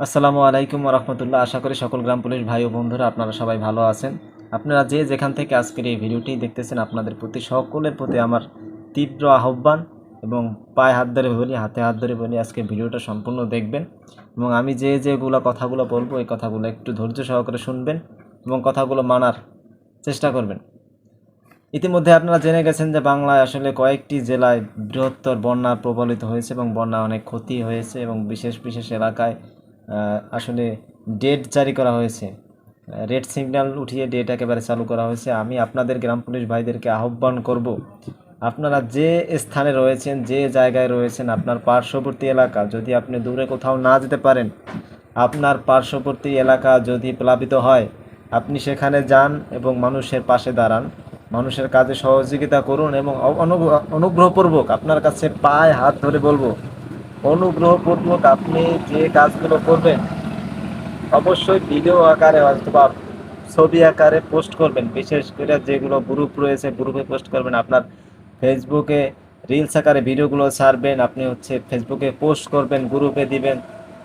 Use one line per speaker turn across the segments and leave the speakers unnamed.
আসসালামু আলাইকুম রহমতুল্লাহ। আশা করি সকল গ্রাম পুলিশ ভাই ও বন্ধুরা আপনারা সবাই ভালো আছেন। আপনারা যে যেখান থেকে আজকের এই ভিডিওটি দেখতেছেন, আপনাদের প্রতি সকলের প্রতি আমার তীব্র আহ্বান এবং পায়ে হাত ধরে বলি, হাতে হাত ধরে বলি, আজকে ভিডিওটা সম্পূর্ণ দেখবেন এবং আমি যে যেগুলো কথাগুলো বলব, এই কথাগুলো একটু ধৈর্য সহকারে শুনবেন এবং কথাগুলো মানার চেষ্টা করবেন। ইতিমধ্যে আপনারা জেনে গেছেন যে বাংলায় আসলে কয়েকটি জেলায় বৃহত্তর বন্যা প্রবলিত হয়েছে এবং বন্যা অনেক ক্ষতি হয়েছে এবং বিশেষ বিশেষ এলাকায় আসলে ডেট জারি করা হয়েছে। রেড সিগন্যাল উঠিয়ে ডেট একেবারে চালু করা হয়েছে। আমি আপনাদের গ্রাম পুলিশ ভাইদেরকে আহ্বান করব, আপনারা যে স্থানে রয়েছেন, যে জায়গায় রয়েছেন, আপনার পার্শ্ববর্তী এলাকা, যদি আপনি দূরে কোথাও না যেতে পারেন, আপনার পার্শ্ববর্তী এলাকা যদি প্লাবিত হয়, আপনি সেখানে যান এবং মানুষের পাশে দাঁড়ান। মানুষের কাজে সহযোগিতা করুন এবং অনুগ্রহ- অনুগ্রহপূর্বক আপনার কাছে পায়ে হাত ধরে বলব অনুগ্রহপূর্বক আপনি যে কাজগুলো করবেন, অবশ্যই ভিডিও আকারে অথবা ছবি আকারে পোস্ট করবেন। বিশেষ করে যেগুলো গ্রুপ রয়েছে গ্রুপে পোস্ট করবেন। আপনার ফেসবুকে রিলস আকারে ভিডিওগুলো ছাড়বেন, আপনি হচ্ছে ফেসবুকে পোস্ট করবেন গ্রুপে দিবেন।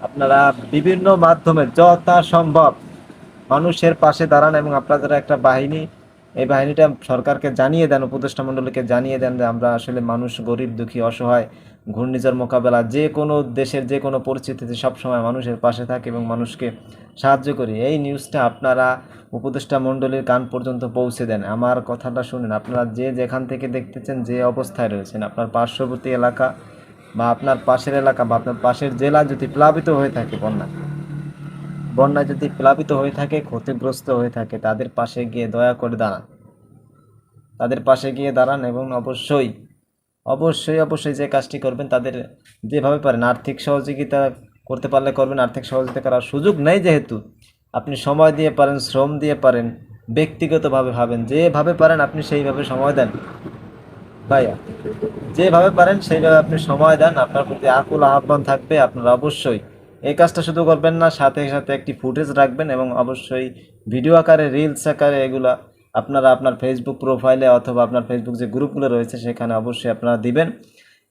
আপনারা বিভিন্ন মাধ্যমে যথা সম্ভব মানুষের পাশে দাঁড়ান এবং আপনাদের একটা বাহিনী এই বাহিনীটা সরকারকে জানিয়ে দেন, উপদেষ্টা মণ্ডলীকে জানিয়ে দেন যে আমরা আসলে মানুষ, গরিব, দুঃখী, অসহায়, ঘূর্ণিঝড় মোকাবেলা যে কোনো দেশের যে কোনো পরিস্থিতিতে সবসময় মানুষের পাশে থাকে এবং মানুষকে সাহায্য করি। এই নিউজটা আপনারা উপদেষ্টা মণ্ডলীর কান পর্যন্ত পৌঁছে দেন। আমার কথাটা শুনেন, আপনারা যে যেখান থেকে দেখতেছেন, যে অবস্থায় রয়েছেন, আপনার পার্শ্ববর্তী এলাকা বা আপনার পাশের এলাকা বা আপনার পাশের জেলা যদি প্লাবিত হয়ে থাকে বন্যা বন্যায় যদি প্লাবিত হয়ে থাকে, ক্ষতিগ্রস্ত হয়ে থাকে, তাদের পাশে গিয়ে দয়া করে দাঁড়ান। তাদের পাশে গিয়ে দাঁড়ান এবং অবশ্যই অবশ্যই অবশ্যই যে কাজটি করবেন, তাদের যেভাবে পারেন। আর্থিক সহযোগিতা করতে পারলে করবেন। আর্থিক সহযোগিতা করার সুযোগ নেই যেহেতু। আপনি সময় দিয়ে পারেন, শ্রম দিয়ে পারেন, ব্যক্তিগতভাবে ভাবেন। যেভাবে পারেন আপনি সেইভাবে সময় দেন। ভাইয়া, যেভাবে পারেন সেইভাবে আপনি সময় দেন। আপনার প্রতি আকুল আহ্বান থাকবে। আপনারা অবশ্যই এই কাজটা শুধু করবেন না, সাথে সাথে একটি ফুটেজ রাখবেন এবং অবশ্যই ভিডিও আকারে রিলস আকারে এগুলা আপনারা আপনার ফেসবুক প্রোফাইলে অথবা আপনার ফেসবুক যে গ্রুপগুলো রয়েছে সেখানে অবশ্যই আপনারা দিবেন।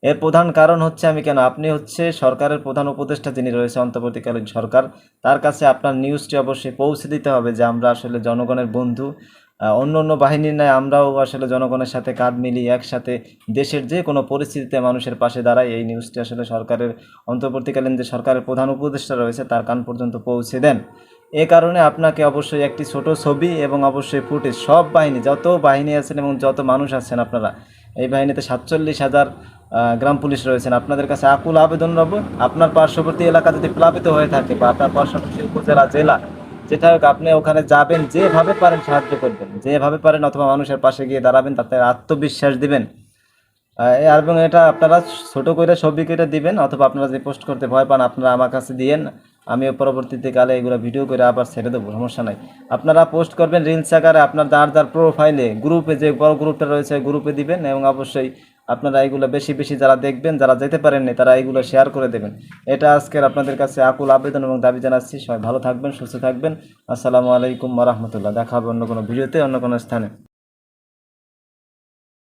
এর প্রধান কারণ হচ্ছে আমি কেন? আপনি হচ্ছে সরকারের প্রধান উপদেষ্টা যিনি রয়েছে, অন্তর্বর্তীকালীন সরকার, তার কাছে আপনার নিউজটি অবশ্যই পৌঁছে দিতে হবে যে আমরা আসলে জনগণের বন্ধু। অন্য অন্য বাহিনীর ন্যায় আমরাও আসলে জনগণের সাথে কাঁধ মিলিয়ে একসাথে দেশের যে কোনো পরিস্থিতিতে মানুষের পাশে দাঁড়ায় এই নিউজটি আসলে সরকারের, অন্তর্বর্তীকালীন যে সরকারের প্রধান উপদেষ্টা রয়েছে, তার কান পর্যন্ত পৌঁছে দেন। এ কারণে আপনাকে অবশ্যই একটি ছোট ছবি এবং অবশ্যই ফুটেজ, সব বাহিনী, যত বাহিনী আছেন এবং যত মানুষ আছেন আপনারা, এই বাহিনীতে সাতচল্লিশ হাজার গ্রাম পুলিশ রয়েছেন। আপনাদের কাছে আকুল আবেদন রব আপনার পার্শ্ববর্তী এলাকা যদি প্লাবিত হয়ে থাকে বা আপনার পার্শ্ববর্তী উপজেলা, জেলা যেটা হোক আপনি ওখানে যাবেন, যেভাবে পারেন সাহায্য করবেন। যেভাবে পারেন অথবা মানুষের পাশে গিয়ে দাঁড়াবেন, তাতে আত্মবিশ্বাস দিবেন। এবং এটা আপনারা ছোট করে ছবি কেটে দিবেন, অথবা আপনারা যে পোস্ট করতে ভয় পান, আপনারা আমার কাছে দিয়েন, আমিও পরবর্তীতে কালে এগুলো ভিডিও করে আবার ছেড়ে দেবো, সমস্যা নাই। আপনারা পোস্ট করবেন রিলস আকারে আপনার যার যার প্রোফাইলে গ্রুপে যে বড় গ্রুপটা রয়েছে গ্রুপে দিবেন এবং অবশ্যই আপনারা এইগুলো বেশি বেশি যারা দেখবেন, যারা যেতে পারেননি, তারা এইগুলো শেয়ার করে দেবেন। এটা আজকের আপনাদের কাছে আকুল আবেদন এবং দাবি জানাচ্ছি। সবাই ভালো থাকবেন, সুস্থ থাকবেন। আসসালামু আলাইকুম রহমতুল্লাহ। দেখা হবে অন্য কোনো ভিডিওতে, অন্য কোনো স্থানে।